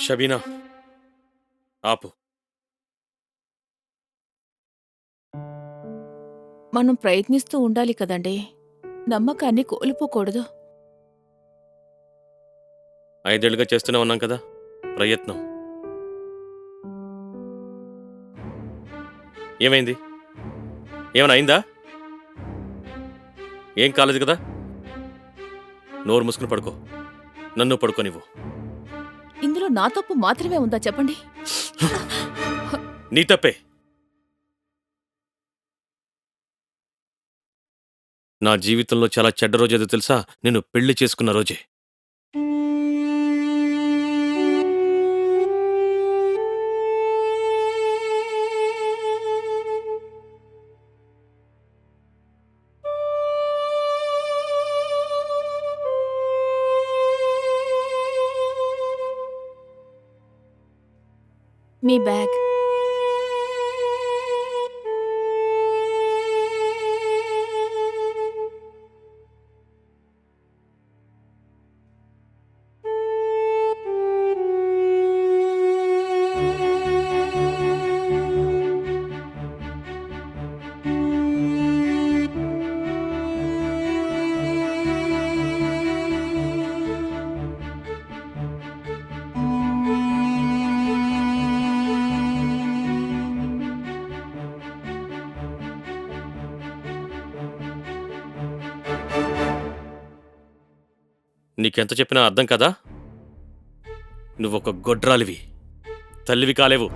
షబీనా ఆపు. మనం ప్రయత్నిస్తూ ఉండాలి కదండి. నమ్మకాన్ని కోల్పోకూడదు. ఐదేళ్ళుగా చేస్తూనే ఉన్నాం కదా. ప్రయత్నం. ఏమైంది? ఏమైనా అయిందా? ఏం కాలేదు కదా. నోరు మూసుకుని పడుకో. నన్ను పడుకోనివ్వు. నా తప్పు మాత్రమే ఉందా చెప్పండి? నీ తప్పే. నా జీవితంలో చాలా చెడ్డ రోజు ఏదో తెలుసా? నేను పెళ్ళి చేసుకున్న రోజే. మీ బ్యాగ్ నీకెంత చెప్పినా అర్థం కదా? నువ్వొక గొడ్రాలివి. తల్లివి కాలేవు.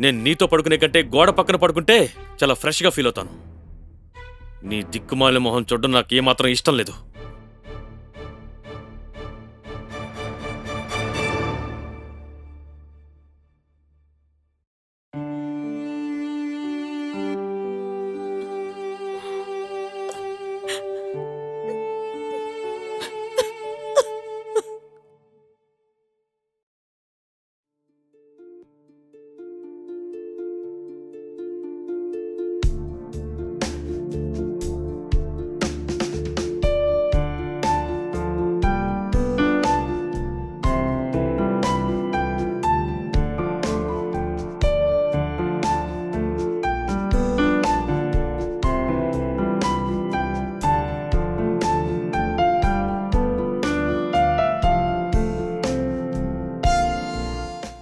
నేను నీతో పడుకునే కంటే గోడ పక్కన పడుకుంటే చాలా ఫ్రెష్గా ఫీల్ అవుతాను. నీ దిక్కుమాలి మొహం చూడడం నాకు ఏమాత్రం ఇష్టం లేదు.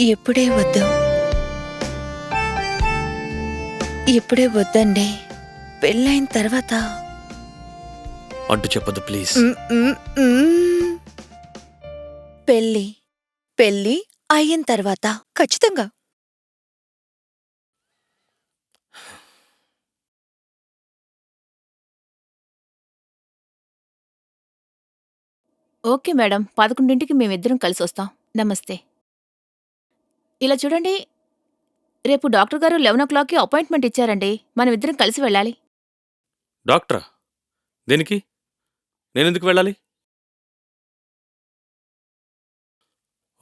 ఎప్పుడే వద్దు. ఎప్పుడే వద్దండి. పెళ్ళైన తర్వాత. అడ్డు చెప్పొద్దు ప్లీజ్. పెళ్ళి పెళ్ళి అయిన తర్వాత. ఖచ్చితంగా. ఓకే మేడం పదకొండింటికి మేమిద్దరం కలిసి వస్తాం నమస్తే. ఇలా చూడండి. రేపు డాక్టర్ గారు లెవెన్ ఓ క్లాక్కి అపాయింట్మెంట్ ఇచ్చారండి. మనం ఇద్దరం కలిసి వెళ్ళాలి. డాక్టరా? దేనికి? నేనెందుకు వెళ్ళాలి?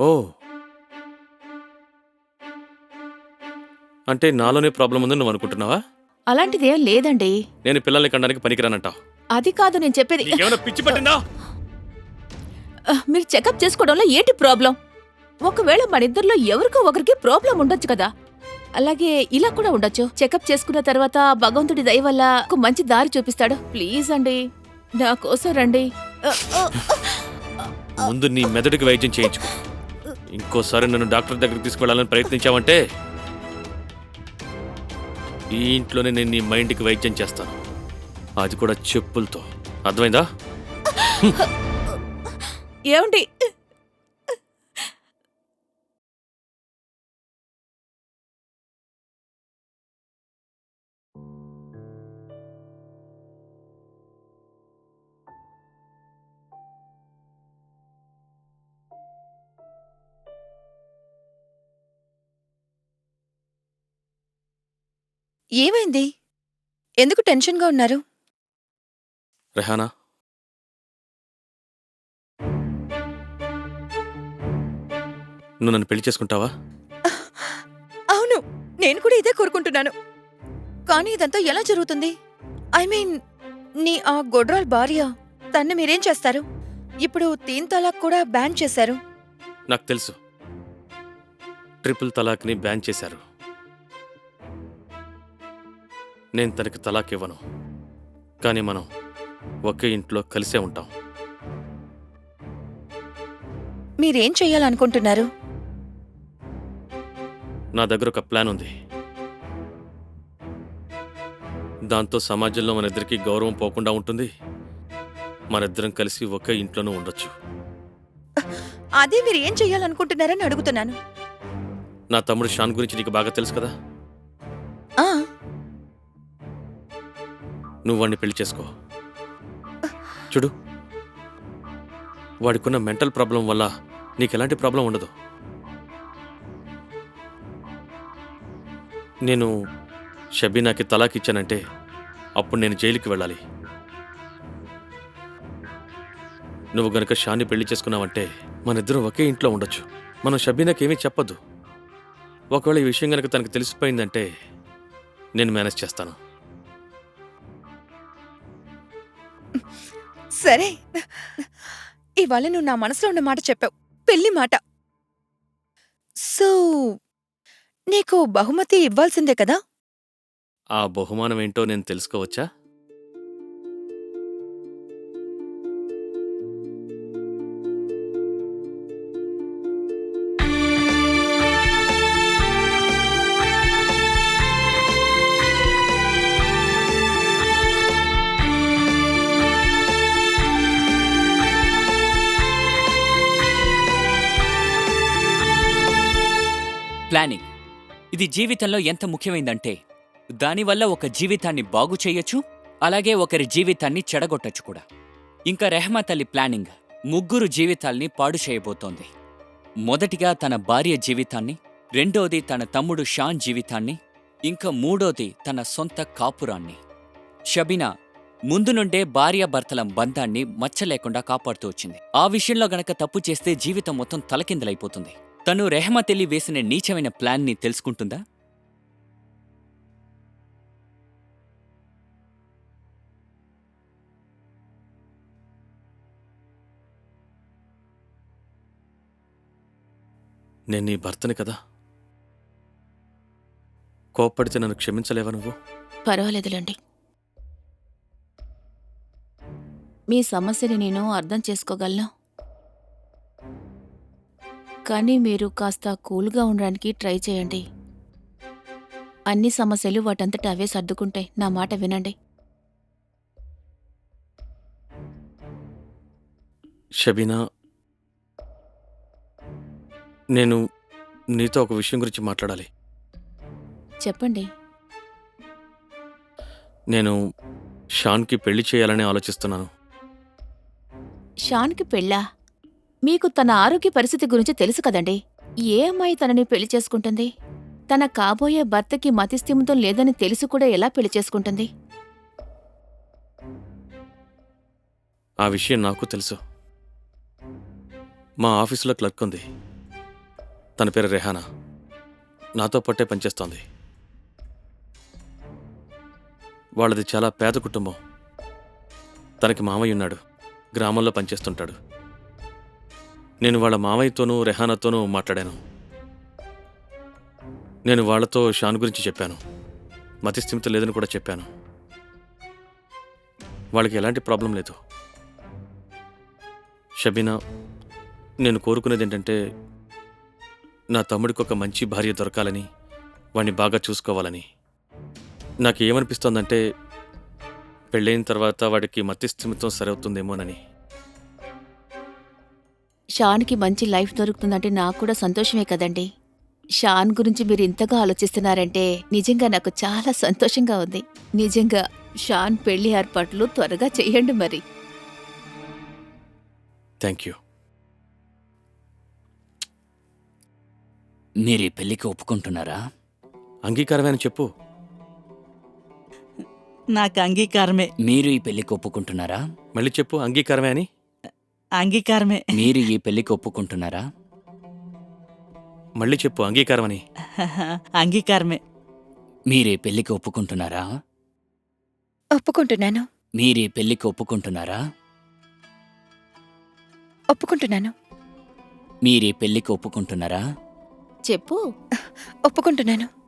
ఓ. అంటే నాలోనే ప్రాబ్లం ఉందని నువ్వు అనుకుంటున్నావా? అలాంటిదేం లేదండి. నేను పిల్లల్ని కనడానికి పనికిరానంటావు అది కాదు నేను చెప్పేది. నీకేమైనా పిచ్చి పట్టిందా? ఆ, మీరు చెకప్ చేసుకోవడంలో ఏంటి ప్రాబ్లం? ఒకవేళ మన ఇద్దరిలో ఎవరికో ఒకరికి ప్రాబ్లం ఉండొచ్చు కదా. అలాగే ఇలా కూడా ఉండొచ్చు. చెకప్ చేసుకున్న తర్వాత భగవంతుడి దయ వల్ల ఒక మంచి దారి చూపిస్తాడు. ప్లీజ్ అండి నా కోసం రండి. ముందు నీ మెదడుకి వైద్యం చేయించుకో. ఇంకోసారి నన్ను డాక్టర్ దగ్గరికి తీసుకువెళ్ళాలని ప్రయత్నించావంటే ఈ ఇంట్లోనే నేను నీ మైండ్కి వైద్యం చేస్తాను. అది కూడా చెప్పులతో. అర్థమైందా? ఏమండి? ఏమైంది? ఎందుకు టెన్షన్గా ఉన్నారు? రెహానా? నువ్వు నన్ను పెళ్ళి చేసుకుంటావా? అవును నేను కూడా ఇదే కోరుకుంటున్నాను. కానీ ఇదంతా ఎలా జరుగుతుంది? ఐ మీన్ నీ ఆ గొడ్రాల్ భార్య తన్ని మీరేం చేస్తారు? ఇప్పుడు తీన్ తలాక్ కూడా బ్యాన్ చేశారు. నాకు తెలుసు. ట్రిపుల్ తలాక్ని బ్యాన్ చేశారు. నేను తనకి తలాక్ ఇవ్వను కానీ మనం ఒకే ఇంట్లో కలిసే ఉంటాం. మీరేం చెయ్యాలనుకుంటున్నారు? నా దగ్గర ఒక ప్లాన్ ఉంది. దాంతో సమాజంలో మన ఇద్దరికి గౌరవం పోకుండా ఉంటుంది. మనిద్దరం కలిసి ఒకే ఇంట్లోనూ ఉండొచ్చు. అదే మీరు ఏం చెయ్యాలనుకుంటున్నారని అడుగుతున్నాను. నా తమ్ముడు షాన్ గురించి నీకు బాగా తెలుసు కదా? ఆ. నువ్వు వాడిని పెళ్ళి చేసుకో. చూడు వాడికున్న మెంటల్ ప్రాబ్లం వల్ల నీకు ఎలాంటి ప్రాబ్లం ఉండదు. నేను షబీనాకి తలాక్ ఇచ్చానంటే అప్పుడు నేను జైలుకి వెళ్ళాలి. నువ్వు గనక షాన్ని పెళ్ళి చేసుకున్నావంటే మనిద్దరం ఒకే ఇంట్లో ఉండొచ్చు. మనం షబీనాకి ఏమీ చెప్పొద్దు. ఒకవేళ ఈ విషయం గనక తనకు తెలిసిపోయిందంటే నేను మేనేజ్ చేస్తాను. సరే. ఇవాళ నువ్వు నా మనసులో ఉన్న మాట చెప్పావు. పెళ్ళి మాట. సో నీకు బహుమతి ఇవ్వాల్సిందే కదా? ఆ బహుమానం ఏంటో నేను తెలుసుకోవచ్చా? ప్లానింగ్. ఇది జీవితంలో ఎంత ముఖ్యమైందంటే దానివల్ల ఒక జీవితాన్ని బాగు చేయొచ్చు అలాగే ఒకరి జీవితాన్ని చెడగొట్టచ్చు కూడా. ఇంకా రెహమత్ అలీ ప్లానింగ్ ముగ్గురు జీవితాల్ని పాడు చేయబోతోంది. మొదటిగా తన భార్య జీవితాన్ని రెండోది తన తమ్ముడు షాన్ జీవితాన్ని ఇంకా మూడోది తన సొంత కాపురాన్ని. షబీనా ముందు నుండే భార్యాభర్తల బంధాన్ని మచ్చలేకుండా కాపాడుతూ వచ్చింది. ఆ విషయంలో గనక తప్పు చేస్తే జీవితం మొత్తం తలకిందలైపోతుంది. తను రెహమత్ అలీ వేసిన నీచమైన ప్లాన్ని తెలుసుకుంటుందా? నేను నీ భర్తని కదా. కోప్పడితే నన్ను క్షమించలేవా నువ్వు? పర్వాలేదులేండి. మీ సమస్యని నేను అర్థం చేసుకోగలను. కానీ మీరు కాస్త కూల్గా ఉండడానికి ట్రై చేయండి. అన్ని సమస్యలు వాటంతట అవే సర్దుకుంటాయి. నా మాట వినండి. షబీనా నేను నీతో ఒక విషయం గురించి మాట్లాడాలి. చెప్పండి. నేను షాన్కి పెళ్ళి చేయాలని ఆలోచిస్తున్నాను. షాన్కి పెళ్ళా? మీకు తన ఆరోగ్య పరిస్థితి గురించి తెలుసు కదండి. ఏ అమ్మాయి తనని పెళ్ళి చేసుకుంటుంది? తన కాబోయే భర్తకి మతిస్థిమితం లేదని తెలిసి కూడా ఎలా పెళ్ళి చేసుకుంటుంది? ఆ విషయం నాకు తెలుసు. మా ఆఫీసులో క్లర్క్ ఉంది. తన పేరు రెహానా. నాతో పట్టే పనిచేస్తోంది. వాళ్ళది చాలా పేద కుటుంబం. తనకి మామయ్య ఉన్నాడు. గ్రామంలో పనిచేస్తుంటాడు. నేను వాళ్ళ మామయ్యతోనూ రెహానాతోనూ మాట్లాడాను. నేను వాళ్ళతో షాన్ గురించి చెప్పాను. మతిస్థిమిత లేదని కూడా చెప్పాను. వాళ్ళకి ఎలాంటి ప్రాబ్లం లేదు. షబీనా నేను కోరుకునేది ఏంటంటే నా తమ్ముడికి ఒక మంచి భార్య దొరకాలని వాణ్ణి బాగా చూసుకోవాలని. నాకు ఏమనిపిస్తోందంటే పెళ్ళైన తర్వాత వాడికి మతిస్థిమితం సరవుతుందేమోనని షాన్కి మంచి లైఫ్ దొరుకుతుందంటే నాకు కూడా సంతోషమే కదండి. షాన్ గురించి మీరు ఇంతగా ఆలోచిస్తున్నారంటే నిజంగా నాకు చాలా సంతోషంగా ఉంది. నిజంగా షాన్ పెళ్ళి ఏర్పాట్లు త్వరగా చెయ్యండి మరి. Thank you. మీరు ఈ పెళ్ళికి ఒప్పుకుంటున్నారా? అంగీకారమే అని చెప్పు. నాకు అంగీకారమే. మీరు ఈ పెళ్ళికి ఒప్పుకుంటున్నారా? మళ్ళీ చెప్పు అంగీకారమే అని. అంగీకారమే. మీరు ఈ పెళ్ళికి ఒప్పుకుంటున్నారా? మళ్ళీ చెప్పు అంగీకారం అని అంగీకారమే. మీరు పెళ్ళికి ఒప్పుకుంటున్నారా? ఒప్పుకుంటున్నాను. మీరు పెళ్ళికి ఒప్పుకుంటున్నారా? ఒప్పుకుంటున్నాను. మీరు పెళ్ళికి ఒప్పుకుంటున్నారా? చెప్పు. ఒప్పుకుంటున్నాను.